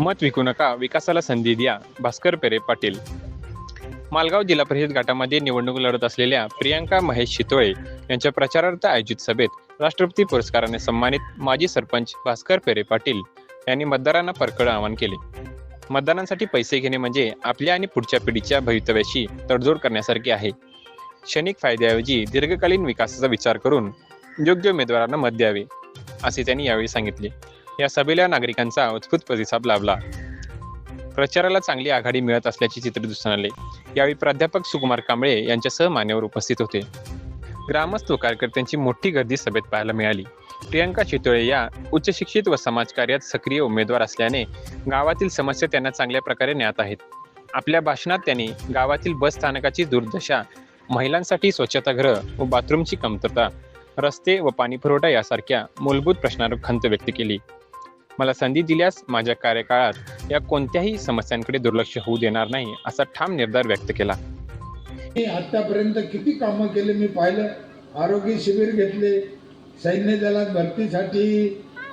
मत विकू नका विकासाला संधी द्या भास्कर पेरे पाटील. मालगाव जिल्हा परिषद गटामध्ये निवडणूक लढत असलेल्या प्रियांका महेश शितोळे यांच्या प्रचारार्थ आयोजित सभेत राष्ट्रपती पुरस्काराने सन्मानित माजी सरपंच भास्कर पेरे पाटील यांनी मतदारांना परकड आवाहन केले. मतदानांसाठी पैसे घेणे म्हणजे आपल्या आणि पुढच्या पिढीच्या भवितव्याशी तडजोड करण्यासारखे आहे. क्षणिक फायद्याऐवजी दीर्घकालीन विकासाचा विचार करून योग्य उमेदवारांना मत द्यावे असे त्यांनी यावेळी सांगितले. या सभेला नागरिकांचा उत्स्फूर्त प्रतिसाद लाभला. प्रचाराला चांगली आघाडी मिळत असल्याचे चित्र दिसून आले. यावेळी प्राध्यापक सुकुमार कांबळे यांच्यासह मान्यवर उपस्थित होते. ग्रामस्थ व कार्यकर्त्यांची मोठी गर्दी सभेत पाहायला मिळाली. प्रियंका चितोळे या उच्च शिक्षित व समाजकार्यात सक्रिय उमेदवार असल्याने गावातील समस्या त्यांना चांगल्या प्रकारे ज्ञात आहेत. आपल्या भाषणात त्यांनी गावातील बस स्थानकाची दुर्दशा महिलांसाठी स्वच्छतागृह व बाथरूमची कमतरता रस्ते व पाणीपुरवठा यासारख्या मूलभूत प्रश्नावर खंत व्यक्त केली. मला संधी दिल्यास माझ्या कार्यकाळात या कोणत्याही समस्यांकडे दुर्लक्ष होऊ देणार नाही असा ठाम निर्धार व्यक्त केला. मी आतापर्यंत किती कामं केले मी पाहिलं. आरोग्य शिबिर घेतले. सैन्य दलात भरतीसाठी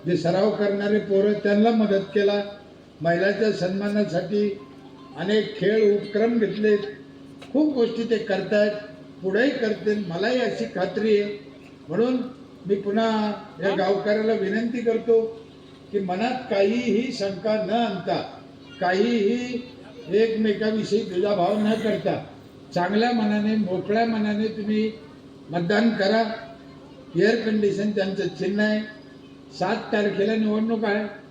जे सराव करणारे पोरं त्यांना मदत केला. महिलाच्या सन्मानासाठी अनेक खेळ उपक्रम घेतलेत खूप गोष्टी ते करतायत. पुढेही करतील. मलाही अशी खात्री आहे. म्हणून मी पुन्हा या गावकऱ्याला विनंती करतो. की मनात काहीही शंका न आणता काहीही एकमेकाविषयी दुजाभाव न करता चांगल्या मनाने मोकळ्या मनाने तुम्ही मतदान करा. एअर कंडिशन त्यांचं चिन्ह आहे. सात तारखेला निवडणूक आहे.